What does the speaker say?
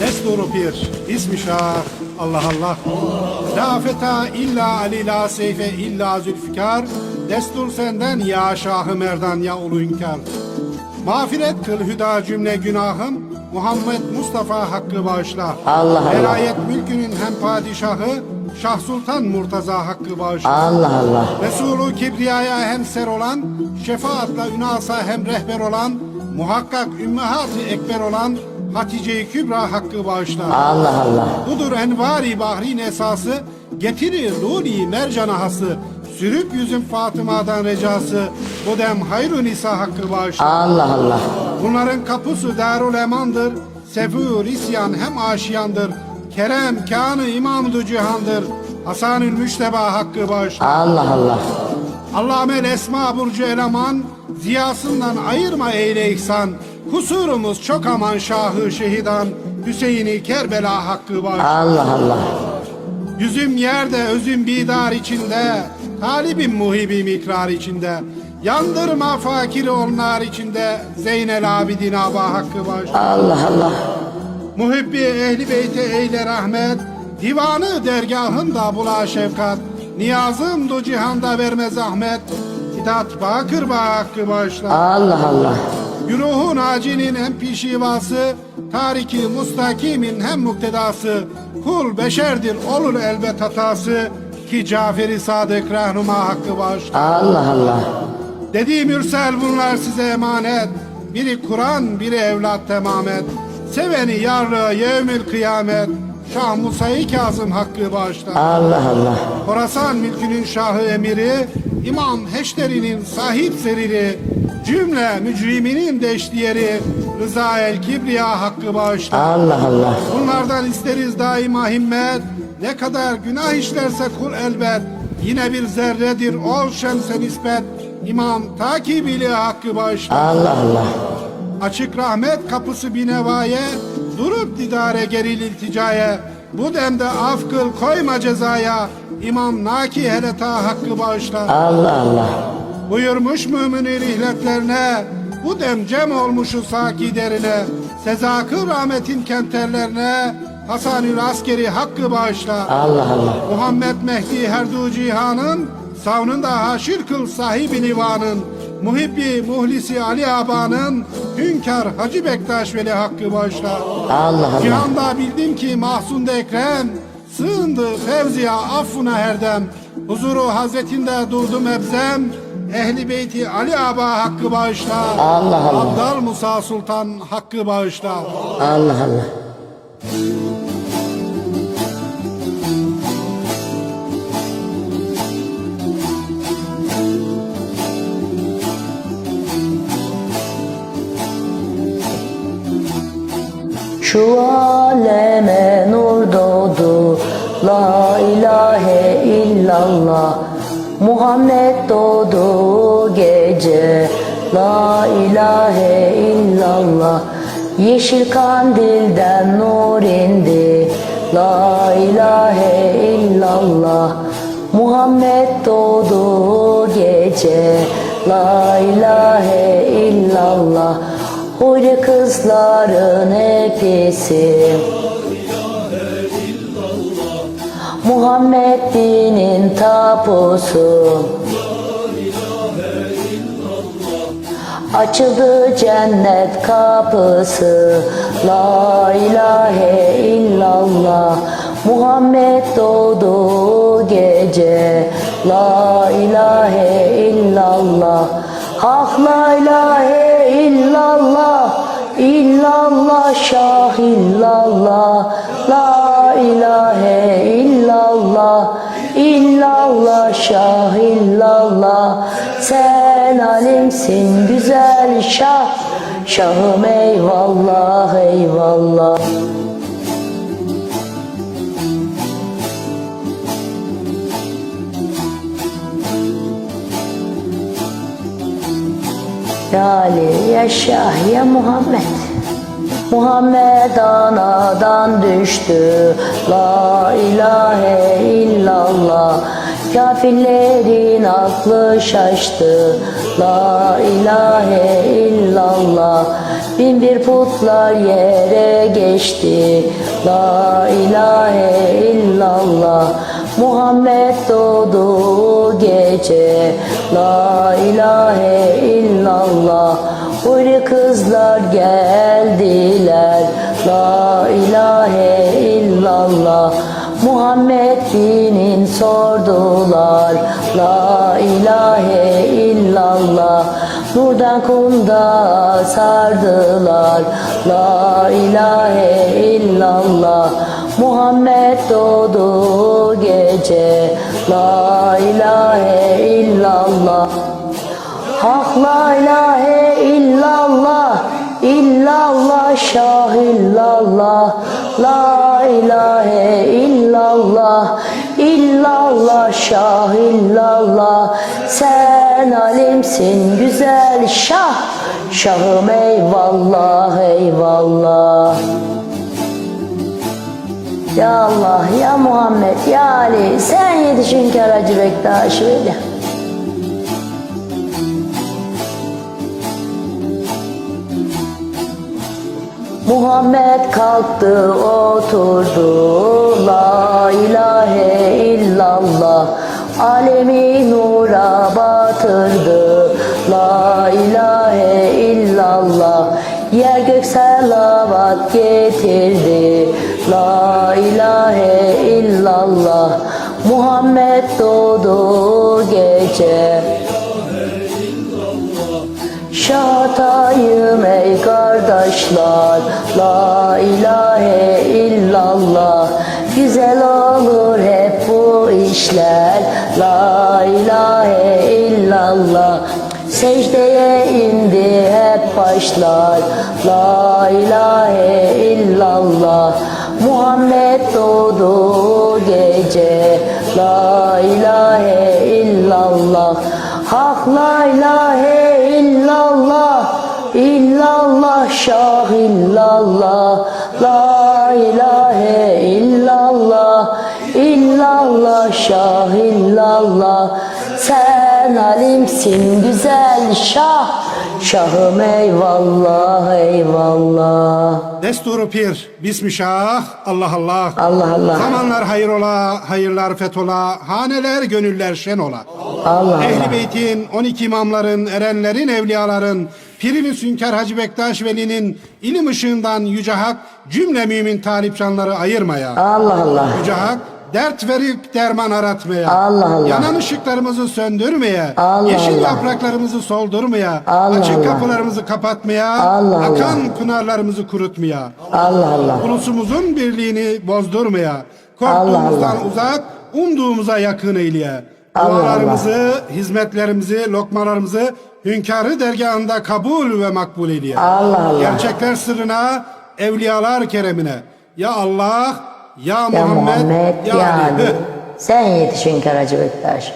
Desturu pir, ismi şah, Allah Allah. La feta illa Ali la seyfe illa zülfikar. Destur senden ya şahı merdan ya ulu hünkâr. Mağfiret kıl hüda cümle günahım. Muhammed Mustafa hakkı bağışla. Allah Allah. Velayet mülkünün hem padişahı. Şah Sultan Murtaza hakkı bağışla. Allah Allah. Resulü Kibriya'ya hem ser olan, şefaatla ünasa hem rehber olan, muhakkak ümmehat-ı ekber olan Hatice-i Kübra hakkı bağışla. Allah Allah. Budur envari bahrin esası, getirir luli mercanahası, sürüp yüzüm Fatıma'dan recası, bu dem hayru nisa hakkı bağışla. Allah Allah. Bunların kapısı darul emandır, sefur isyan hem aşiyandır, kerem kanı imamdu cihandır, Hasanül Müşteba hakkı bağışla. Allah Allah. Allah'ımel esma burcu eleman, ziyasından ayırma eyle ihsan. Kusurumuz çok aman şahı şehidan, Hüseyin'i Kerbela hakkı bağışla. Allah Allah. Yüzüm yerde, özüm bidar içinde, talibim muhibim ikrar içinde. Yandırma fakiri onlar içinde, Zeynel Abidin Aba hakkı bağışla. Allah Allah. Muhibbi ehli beyte eyle rahmet, divanı dergahında bula şefkat. Niyazım du cihanda verme zahmet, İtat bakır ba hakkı bağışla. Allah Allah. Güruhun acinin hem pişivası, tariki mustakimin hem muktedası. Kul beşerdir olur elbet hatası, ki Caferi Sadık rahnuma hakkı bağışla. Allah Allah. Dediğim Mürsel bunlar size emanet. Biri Kur'an, biri evlat temamet. Seveni yarlığı yevmil kıyamet. Şah Musa-i Kazım hakkı bağışla. Allah Allah. Horasan mülkünün şahı emiri, İmam Heşteri'nin sahip seriri, cümle mücriminin deşdiyeri, Rıza el Kibriya hakkı bağışla. Allah Allah. Bunlardan isteriz daima himmet, ne kadar günah işlerse kul elbet, yine bir zerredir ol şemse nispet, İmam takibiyle hakkı bağışla. Allah Allah. Açık rahmet kapısı binevaye, durup didare geril ilticaya, bu demde af kıl koyma cezaya, İmam Naki hele ta hakkı bağışla. Allah Allah. Buyurmuş mümini rihletlerine, bu dem cem olmuşu saki derine, sezakı rahmetin kenterlerine, Hasanül askeri hakkı bağışla. Allah Allah. Muhammed Mehdi Herdu Cihan'ın savnında haşir kıl sahibi nivanın muhibbi muhlisi Ali Aba'nın hünkar Hacı Bektaş Veli hakkı bağışla. Allah Allah. Cihanda bildim ki mahzunda Ekrem sığındı fevziya affına herdem. Huzuru hazretinde durdum ebzem. Ehli beyti Ali Aba hakkı bağışla. Allah Allah. Abdal Musa Sultan hakkı bağışla. Allah Allah. İllallah Muhammed doğdu gece. La ilahe illallah. Yeşil kandilden nur indi. La ilahe illallah. Muhammed doğdu gece. La ilahe illallah. Huri kızların hepsi Muhammed dinin tapusu. Açıldı cennet kapısı. La ilahe illallah. Muhammed doğdu gece. La ilahe illallah Sen alimsin güzel şah Şahım eyvallah eyvallah. Ya Ali ya Şah ya Muhammed. Muhammed anadan düştü. La ilahe illallah Kafirlerin aklı şaştı. La ilahe illallah. Bin bir putlar yere geçti. La ilahe illallah. Muhammed doğdu gece. La ilahe illallah. Huri kızlar geldiler. La ilahe illallah. Muhammed sordular La ilahe illallah. Nurdan kumda sardılar. La ilahe illallah. Muhammed doğdu gece. La ilahe illallah. Hak la ilahe illallah. İllallah şah illallah. La ilahe illallah illallah şah illallah Sen alimsin güzel şah. Şahım eyvallah eyvallah. Ya Allah ya Muhammed ya Ali sen yetişin ki Hacı Bektaş Veli. Muhammed kalktı oturdu Alemi nura batırdı. La ilahe illallah. Yer gök selavat getirdi. La ilahe illallah. Muhammed doğdu gece. Şahatayım ey kardeşler. La ilahe illallah. Güzel olur hep bu işler. La ilahe illallah. Secdeye indi hep başlar. La ilahe illallah. Muhammed doğdu gece. La ilahe illallah. Hak la ilahe illallah. İllallah şah illallah La şah illallah Sen alimsin güzel şah Şahım eyvallah eyvallah Desturu pir, bismillah, Allah Allah. Allah Allah Zamanlar hayır ola, hayırlar fethola, haneler gönüller şen ola. Allah Ehli Allah beytin, 12 imamların, erenlerin, evliyaların, Pirimiz Hünkar Hacı Bektaş Veli'nin ilim ışığından Yüce Hak cümle mümin talipcanları ayırmaya. Allah Allah Yüce Hak dert verip derman aratmaya. Allah Allah. Yanan ışıklarımızı söndürmeye. Allah yeşil Allah. yapraklarımızı soldurmaya. Allah açık Allah. kapılarımızı kapatmaya. Allah Allah. akan pınarlarımızı kurutmaya. Allah Allah Ulusumuzun birliğini bozdurmaya. Allah Korktuğumuzdan Allah. uzak, umduğumuza yakın eyleye. Allah Dualarımızı, hizmetlerimizi, lokmalarımızı hünkârı dergahında kabul ve makbul eyleye. Allah Allah. Gerçekler sırrına, evliyalar keremine. Ya Allah, ya, Ya Muhammed, Muhammed ya ya Ali. Ali Sen yetişin Karacı Bektaş